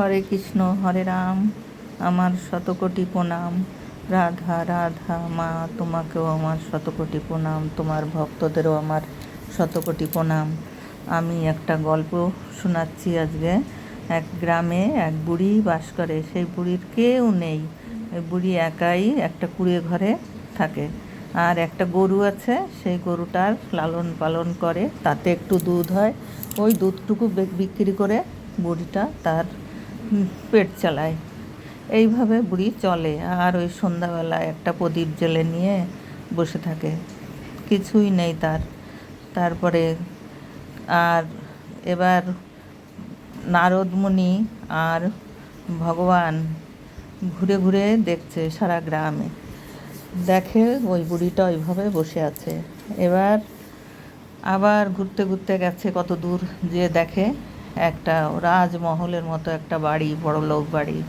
হরে কৃষ্ণ, হরে রাম। আমার শতকোটি প্রণাম। রাধা রাধা মা, তোমাকেও আমার শতকোটি প্রণাম। তোমার ভক্তদেরও আমার শতকোটি প্রণাম। আমি একটা গল্প শোনাচ্ছি আজকে। এক গ্রামে এক বুড়ি বাস করে। সেই বুড়ির কেউ নেই। ওই বুড়ি একাই একটা কুড়ে ঘরে থাকে। আর একটা গরু আছে। সেই গরুটার লালন পালন করে। তাতে একটু দুধ হয়। ওই দুধটুকু বিক্রি করে বুড়িটা তার পেট চালায়। এইভাবে বুড়ি চলে আর ওই সন্ধ্যাবেলায় একটা প্রদীপ জেলে নিয়ে বসে থাকে। কিছুই নেই তার। তারপরে আর এবার নারদমুনি আর ভগবান ঘুরে ঘুরে দেখছে সারা গ্রামে। দেখে ওই বুড়িটা ওইভাবে বসে আছে। এবার আবার ঘুরতে ঘুরতে গেছে কত দূর যে দেখে। একটা রাজমহলের মতো একটা বাড়ি, বড় লোক বাড়ি।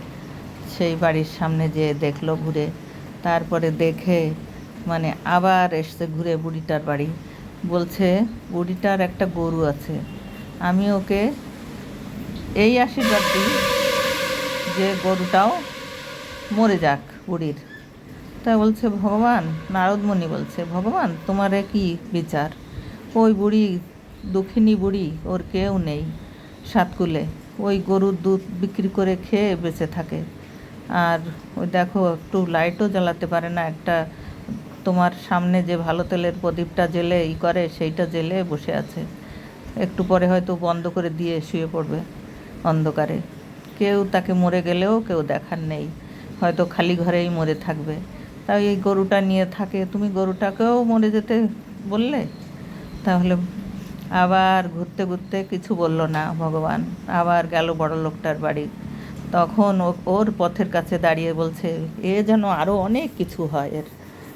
সেই বাড়ির সামনে যে দেখল ঘুরে। তারপরে দেখে মানে আবার এসছে ঘুরে বুড়িটার বাড়ি। বলছে, বুড়িটার একটা গরু আছে। আমি ওকে এই আশীর্বাদ দিই যে গরুটাও মরে যাক বুড়ির। তা বলছে, ভগবান, নারদমণি বলছে, ভগবান, তোমারে কি বিচার? ওই বুড়ি, দুঃখিনী বুড়ি, ওর কেউ নেই। সাতকুলে। ওই গরুর দুধ বিক্রি করে খেয়ে বেঁচে থাকে। আর ওই দেখো, একটু লাইটও জ্বালাতে পারে না। একটা তোমার সামনে যে ভালো তেলের প্রদীপটা জেলে ই করে, সেইটা জেলে বসে আছে। একটু পরে হয়তো বন্ধ করে দিয়ে শুয়ে পড়বে অন্ধকারে। কেউ তাকে মরে গেলেও কেউ দেখার নেই। হয়তো খালি ঘরেই মরে থাকবে। তাই এই গরুটা নিয়ে থাকে। তুমি গরুটাকেও মরে যেতে বললে? তাহলে আবার ঘুরতে ঘুরতে কিছু বলল না ভগবান। আবার গেল বড় লোকটার বাড়ি। তখন ওর পথের কাছে দাঁড়িয়ে বলছে, এ যেন আরও অনেক কিছু হয় এর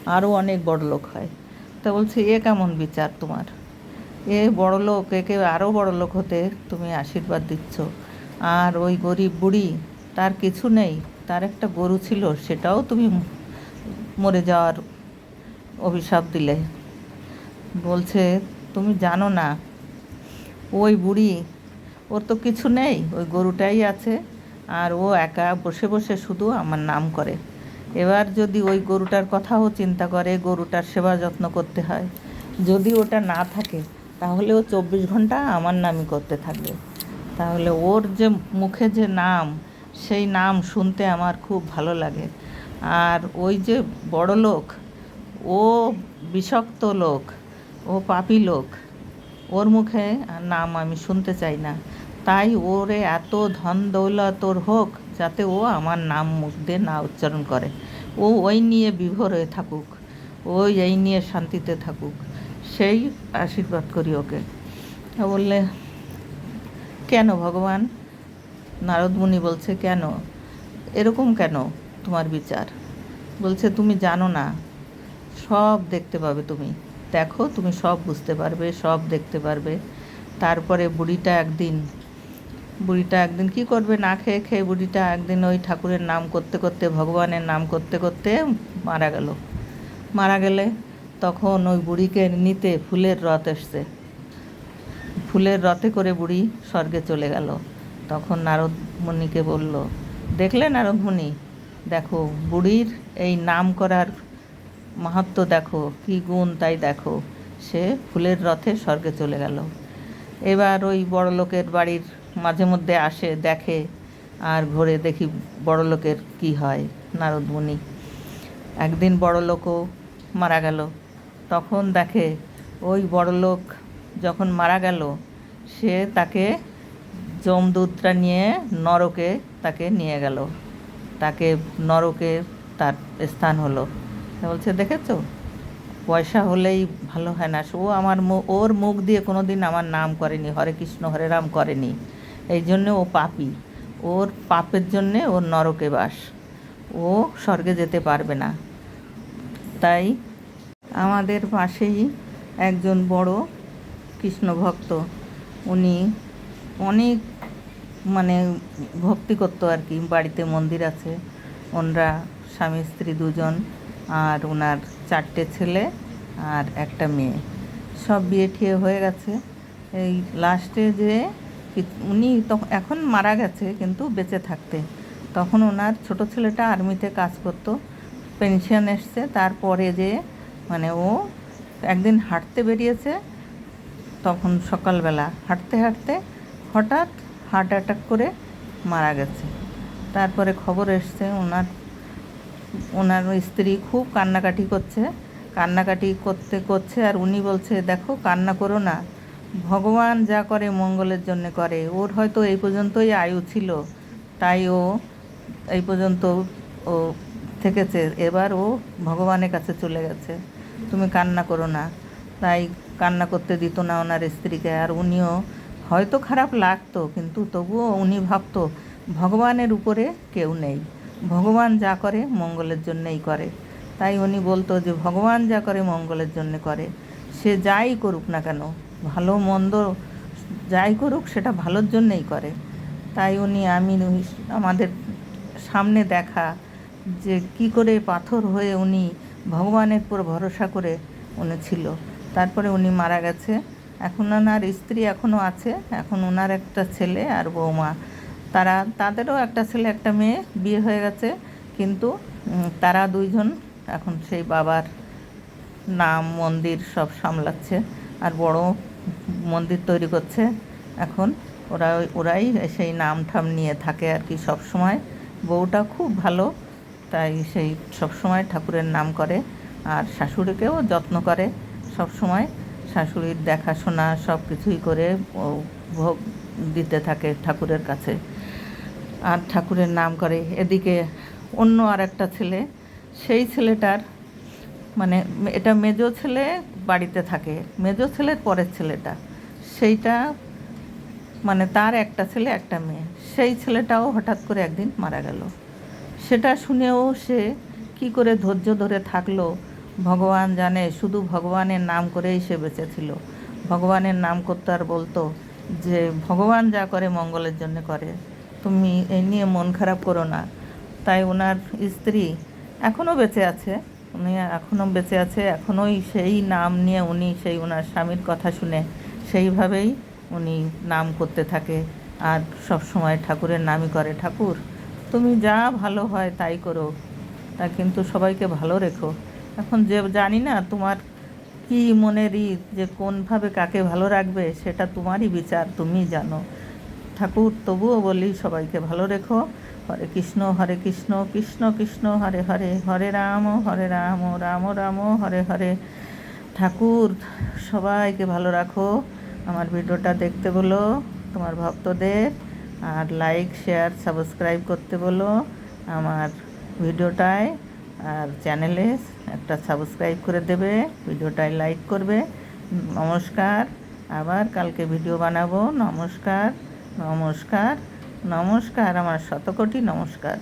আরও অনেক বড় লোক হয়। তা বলছে, এ কেমন বিচার তোমার? এ বড় লোক, একে আরও বড় লোক হতে তুমি আশীর্বাদ দিচ্ছ। আর ওই গরিব বুড়ি, তার কিছু নেই, তার একটা গরু ছিল, সেটাও তুমি মরে যাওয়ার অভিশাপ দিলে। বলছে তুমি জানো না। ওই বুড়ি, ওর তো কিছু নেই, ওই গরুটাই আছে, আর ও একা বসে বসে শুধু আমার নাম করে। এবার যদি ওই গরুটার কথাও চিন্তা করে, গরুটার সেবা যত্ন করতে হয়। যদি ওটা না থাকে, তাহলে ও চব্বিশ ঘণ্টা আমার নামই করতে থাকবে। তাহলে ওর যে মুখে যে নাম, সেই নাম শুনতে আমার খুব ভালো লাগে। আর ওই যে বড় লোক ও বিষাক্ত লোক। ও পাপি লোক। ওর মুখে নাম আমি শুনতে চাই না। তাই ওরে এত ধন দৌলত ওর হোক, যাতে ও আমার নাম মুখ দিয়ে না উচ্চারণ করে। ও ওই নিয়ে বিভোর হয়ে থাকুক ওই এই নিয়ে শান্তিতে থাকুক। সেই আশীর্বাদ করি ওকে। বললে, কেন ভগবান? নারদমুনি বলছে, কেন? এরকম কেন তোমার বিচার? বলছে, তুমি জানো না, সব দেখতে পাবে তুমি। দেখো, তুমি সব বুঝতে পারবে, সব দেখতে পারবে। তারপরে বুড়িটা একদিন বুড়িটা একদিন কি করবে? না খেয়ে খেয়ে বুড়িটা একদিন ওই ঠাকুরের নাম করতে করতে, ভগবানের নাম করতে করতে মারা গেল। মারা গেলে তখন ওই বুড়িকে নিতে ফুলের রথ এসছে। ফুলের রথে করে বুড়ি স্বর্গে চলে গেল। তখন নারদ মুনিকে বলল, দেখলে নারদ মুনি দেখো, বুড়ির এই নাম করার মাহাত্ম দেখো, কী গুণ তাই দেখো। সে ফুলের রথে স্বর্গে চলে গেল। এবার ওই বড় লোকের বাড়ির মাঝে মধ্যে আসে, দেখে, আর ঘুরে দেখি বড় লোকের কী হয়, নারদ মুনি। একদিন বড় লোকও মারা গেল। তখন দেখে, ওই বড় লোক যখন মারা গেল, সে তাকে যমদূতরা নিয়ে নরকে তাকে নিয়ে গেল। তাকে নরকে তার স্থান হলো। বলছে, দেখেছ? পয়সা হলেই ভালো হয় না। ও আমার ওর মুখ দিয়ে কোনো দিন আমার নাম করেনি, হরে কৃষ্ণ, হরে রাম করেনি। এই জন্যে ও পাপী। ওর পাপের জন্যে ওর নরকে বাস। ও স্বর্গে যেতে পারবে না। তাই আমাদের পাশেই একজন বড় কৃষ্ণ ভক্ত। উনি অনেক মানে ভক্তি করতো আর কি। বাড়িতে মন্দির আছে। ওনরা স্বামী, স্ত্রী দুজন। আর ওনার চারটে ছেলে আর একটা মেয়ে। সব বিয়ে ঠিয়ে হয়ে গেছে। এই লাস্টে যে উনি তখন এখন মারা গেছে কিন্তু বেঁচে থাকতে। তখন ওনার ছোট ছেলেটা আর্মিতে কাজ করতো পেনশন এসছে। তারপরে যে মানে ও একদিন হাঁটতে বেরিয়েছে, তখন সকালবেলা হাঁটতে হাঁটতে হঠাৎ হার্ট অ্যাটাক করে মারা গেছে। তারপরে খবর এসছে ওনার ওনার স্ত্রী খুব কান্নাকাটি করছে। কান্নাকাটি করতে করছে আর উনি বলছে, দেখো, কান্না করো না। ভগবান যা করে মঙ্গলের জন্য করে। ওর হয়তো এই পর্যন্তই আয়ু ছিল, তাই ও এই পর্যন্ত ও থেকেছে। এবার ও ভগবানের কাছে চলে গেছে। তুমি কান্না করো না। তাই কান্না করতে দিত না ওনার স্ত্রীকে। আর উনিও হয়তো খারাপ লাগতো, কিন্তু তবুও উনি ভাবতো, ভগবানের উপরে কেউ নেই। ভগবান যা করে, মঙ্গলের জন্যেই করে। তাই উনি বলতো যে, ভগবান যা করে, মঙ্গলের জন্য করে। সে যাই করুক না কেন, ভালো, মন্দ যাই করুক, সেটা ভালোর জন্যেই করে। তাই উনি আমি আমাদের সামনে দেখা যে, কি করে পাথর হয়ে উনি ভগবানের উপর ভরসা করে উনি ছিল। তারপরে উনি মারা গেছে। এখন ওনার স্ত্রী এখনও আছে। এখন ওনার একটা ছেলে আর বৌমা। তারা, তাদেরও একটা ছেলে, একটা মেয়ে বিয়ে হয়ে গেছে। কিন্তু তারা দুইজন এখন সেই বাবার নাম, মন্দির সব সামলাচ্ছে। আর বড় মন্দির তৈরি করছে। এখন ওরা, ওরাই সেই নাম ঠাম নিয়ে থাকে আর কি সব সময় বউটা খুব ভালো, তাই সেই সব সময় ঠাকুরের নাম করে। আর শাশুড়িকেও যত্ন করে সব সময় শাশুড়ির দেখাশোনা সব কিছুই করে ভোগ দিতে থাকে ঠাকুরের কাছে। আর ঠাকুরের নাম করে। এদিকে অন্য আর একটা ছেলে, সেই ছেলেটার মানে এটা মেজো ছেলে বাড়িতে থাকে, মেজো ছেলের পরের ছেলেটা। সেইটা মানে তার একটা ছেলে, একটা মেয়ে। সেই ছেলেটাও হঠাৎ করে একদিন মারা গেল। সেটা শুনেও সে কি করে ধৈর্য ধরে থাকল, ভগবান জানে, শুধু ভগবানের নাম করেই সে বেঁচেছিল। ভগবানের নাম করতো আর বলতো যে, ভগবান যা করে মঙ্গলের জন্য করে। তুমি এই নিয়ে মন খারাপ করো না। তাই ওনার স্ত্রী এখনও বেঁচে আছে। উনি এখনও বেঁচে আছে, এখনোই সেই নাম নিয়ে উনি সেই ওনার স্বামীর কথা শুনে সেইভাবেই উনি নাম করতে থাকে। আর সব সময় ঠাকুরের নামই করে, ঠাকুর, তুমি যা ভালো হয় তাই করো। তা কিন্তু সবাইকে ভালো রেখো। এখন যে জানি না তোমার কি মনের ই যে কোনভাবে কাকে ভালো রাখবে সেটা তোমারই বিচার, তুমি জানো। ঠাকুর, তবুও বলি সবাইকে ভালো রেখো। হরে কৃষ্ণ হরে কৃষ্ণ কৃষ্ণ কৃষ্ণ, হরে হরে হরে রাম হরে রাম রাম রাম, হরে হরে। ঠাকুর, সবাইকে ভালো রাখো। আমার ভিডিওটা দেখতে বলো, তোমার ভক্তদের। আর লাইক শেয়ার সাবস্ক্রাইব করতে বলো আমার ভিডিওটায়। আর চ্যানেলে একটা সাবস্ক্রাইব করে দেবে, ভিডিওটায় লাইক করবে। নমস্কার, আবার কালকে ভিডিও বানাবো। নমস্কার। নমস্কার নমস্কার আমার শতকোটি নমস্কার।